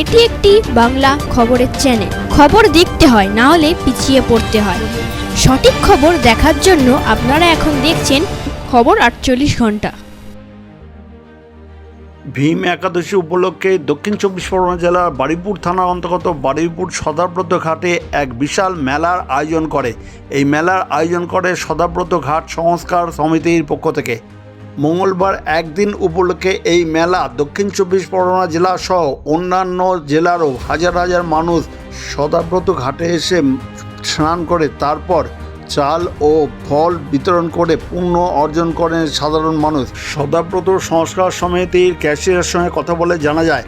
এটি একটি বাংলা খবরের চ্যানেল খবর দেখতে হয়, না হলে পিছিয়ে পড়তে হয়। সঠিক খবর দেখার জন্য আপনারা এখন দেখছেন খবর আটচল্লিশ ঘণ্টা। ভীম একাদশী উপলক্ষে দক্ষিণ চব্বিশ পরগনা জেলার বারুইপুর থানার অন্তর্গত বারুইপুর সদাব্রত ঘাটে এক বিশাল মেলার আয়োজন করে। এই মেলার আয়োজন করে সদাব্রত ঘাট সংস্কার সমিতির পক্ষ থেকে। মঙ্গলবার একদিন উপলক্ষে এই মেলা দক্ষিণ চব্বিশ পরগনা জেলা সহ অন্যান্য জেলারও হাজার হাজার মানুষ সদাব্রত ঘাটে এসে স্নান করে, তারপর চাল ও ফল বিতরণ করে পুণ্য অর্জন করেন সাধারণ মানুষ। সদাব্রত সংস্কার সমিতির ক্যাশিয়ারের সঙ্গে কথা বলে জানা যায়,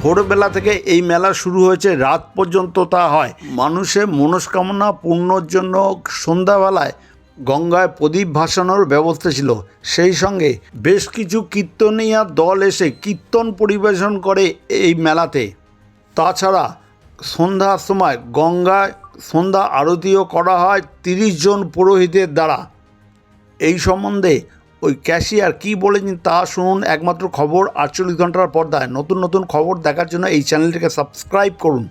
ভোরবেলা থেকে এই মেলা শুরু হয়েছে, রাত পর্যন্ত তা হয়। মানুষের মনস্কামনা পূর্ণর জন্য সন্ধ্যাবেলায় গঙ্গায় প্রদীপ ভাসানোর ব্যবস্থা ছিল। সেই সঙ্গে বেশ কিছু কীর্তনিয়া দল এসে কীর্তন পরিবেশন করে এই মেলাতে। তাছাড়া সন্ধ্যার সময় গঙ্গায় সন্ধ্যা আরতিও করা হয় তিরিশ জন পুরোহিতের দ্বারা। এই সম্বন্ধে ওই ক্যাশিয়ার কি বলেছেন তা শুনুন একমাত্র খবর আটচল্লিশ ঘণ্টার পর্দায়। নতুন নতুন খবর দেখার জন্য এই চ্যানেলটিকে সাবস্ক্রাইব করুন।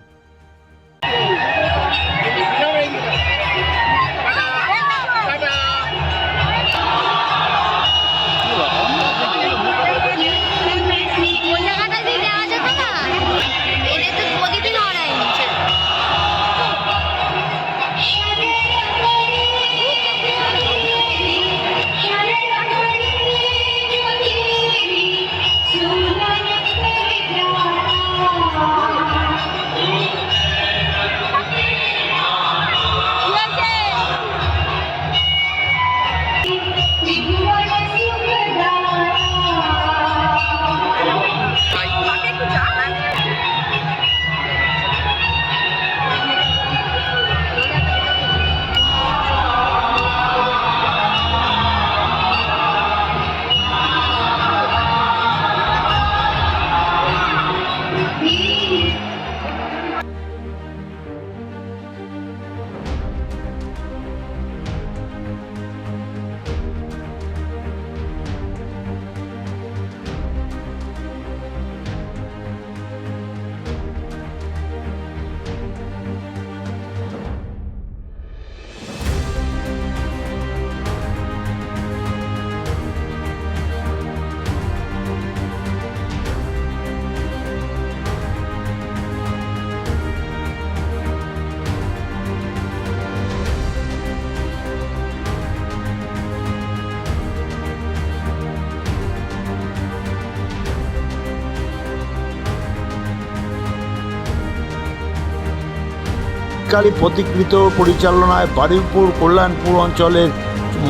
কালী প্রতিকৃত পরিচালনায় বারুইপুর, কল্যাণপুর অঞ্চলের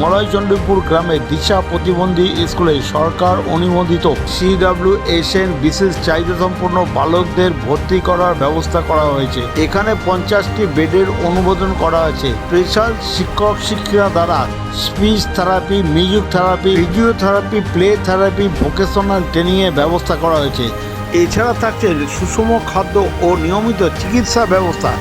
মলয়চণ্ডীপুর গ্রামে দিশা প্রতিবন্ধী স্কুলে সরকার অনুমোদিত সিডাব্লিউ এসএন বিশেষ চাহিদা সম্পন্ন বালকদের ভর্তি করার ব্যবস্থা করা হয়েছে। এখানে পঞ্চাশটি বেডের অনুমোদন করা হয়েছে স্পেশাল শিক্ষক, শিক্ষিকা দ্বারা speech therapy, music therapy physiotherapy play therapy, vocational ট্রেনিংয়ের ব্যবস্থা করা হয়েছে। এছাড়া থাকছে সুষম খাদ্য ও নিয়মিত চিকিৎসা ব্যবস্থা।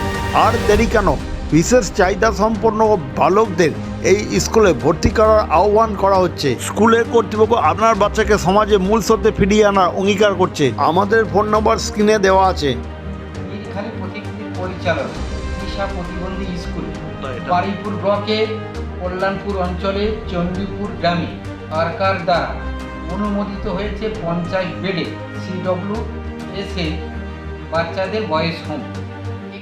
আর দেরি কেন? বিশেষ চাহিদা সম্পন্ন বালকদের এই স্কুলে ভর্তি করার আহ্বান করা হচ্ছে। স্কুলের কর্তৃপক্ষ আপনার বাচ্চাকে সমাজে মূল স্রোতে ফিরিয়ে আনার অঙ্গীকার করছে। আমাদের ফোন নম্বর স্ক্রিনে দেওয়া আছে। বীরখালী পরিচালক দিশা প্রতিবন্ধী স্কুল বারুইপুর ব্লকে কল্যাণপুর অঞ্চলে চণ্ডীপুর গ্রামে সরকার দ্বারা অনুমোদিত হয়েছে পঞ্চাশ বেডে সিডব্লিউ এসে বাচ্চাদের বয়স হোম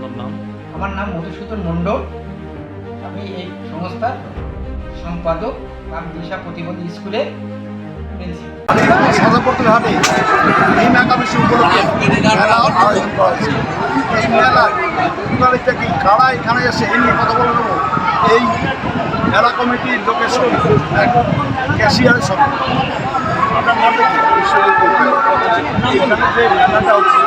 আপনার নাম? আমার নাম মধুসূদন মণ্ডল। আমি এই সংস্থার সম্পাদক রাম দিশা প্রতিবন্ধী স্কুলের প্রিন্সিপাল। সদরপত্র হাটে ভীম একাদশী উপলক্ষে আয়োজন করা হয়েছে এই মেলা উপকারী থেকে কারা এখানে এসে এই নিয়ে কথা বলে নেব এই মেলা কমিটির লোকের সঙ্গে এক ক্যাশিয়ারের সঙ্গে আপনার মনে কি এখানে যে মেলাটা হচ্ছে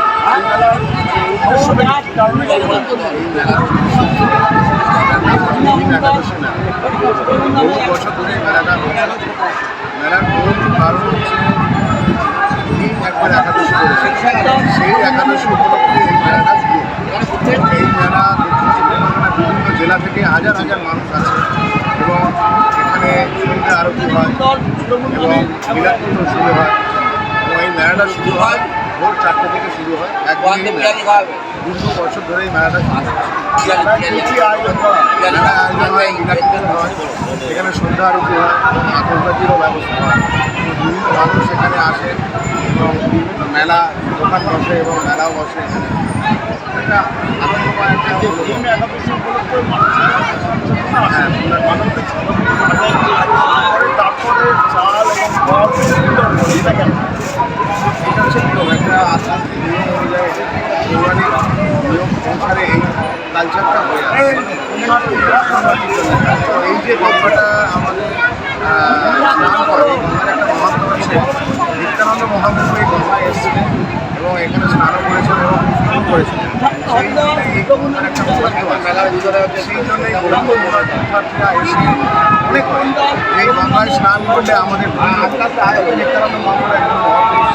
মেলাটা মেলার মূল কারণ হচ্ছে তিনি একবার একাদশী করেছেন সেই একাদশী উপলক্ষে এই মেলাটা শুরু। এই মেলা বিভিন্ন জেলা থেকে হাজার হাজার মানুষ আছে এবং এখানে সন্ধ্যা আরতি হয় শুরু হয় এবং এই মেলাটা শুরু হয় ভোর চারটে থেকে শুরু হয়। একদিন দুশো বছর ধরে এই মেলাটা হয়। কি আয়োজন করা হয়? আয়োজন হয় হয়। এখানে সন্ধ্যা আরতি হয় আতসবাজিরও ব্যবস্থা হয়। বিভিন্ন মানুষ এখানে আসে এবং মেলা দোকান বসে এবং মেলাও বসে। এখানে এটা আনন্দময় একটা একাদশী উপলক্ষে মানুষের হ্যাঁ, তারপরে চাল এবং ফল নিয়ম একটা নিয়ম অনুযায়ী নিয়ম অনুসারে এই কালচারটা হয়ে আসে তো এই যে গঙ্গাটা আমাদের স্নান করে গঙ্গার একটা মহাত্ম আছে নিত্যানন্দ মহাপ্রভু এই গঙ্গায় এসেছিলেন এবং এখানে স্নানও করেছেন এবং পুষ্করণ করেছিলেন সেই জন্য এই গঙ্গার একটা মহাত্ম আছে সেই জন্য এই গৌরাঙ্গ তীর্থার্থীরা এসে এই গঙ্গায় স্নান করলে আমাদের। নিত্যানন্দ মহাপ্রভু একজন মহাপুরুষ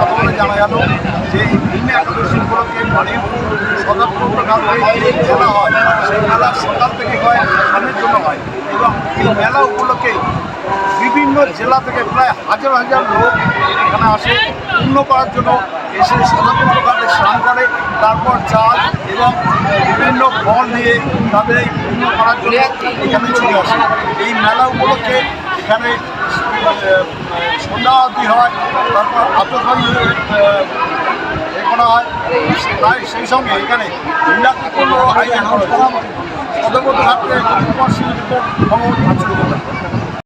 প্রথমে জানা গেল যে একাদশী উপলক্ষে বাড়িপুর সদরপুর গ্রামে হয় সেই মেলা সকাল থেকে হয় ধানের জন্য হয় এবং এই মেলা উপলক্ষে বিভিন্ন জেলা থেকে প্রায় হাজার হাজার লোক এখানে আসে, পূর্ণ করার জন্য এসে সদরপুর ঘাটে স্নান করে, তারপর চাল এবং বিভিন্ন ফল নিয়ে তাদের এই পূর্ণ করার জন্য এখানে চলে আসে। এই মেলা উপলক্ষে এখানে সন্ধ্যা আরতি হয়, তারপর আতসবাজি এ করা হয়। তাই সেই সঙ্গে এখানে আয়োজন করা হয় আচরণ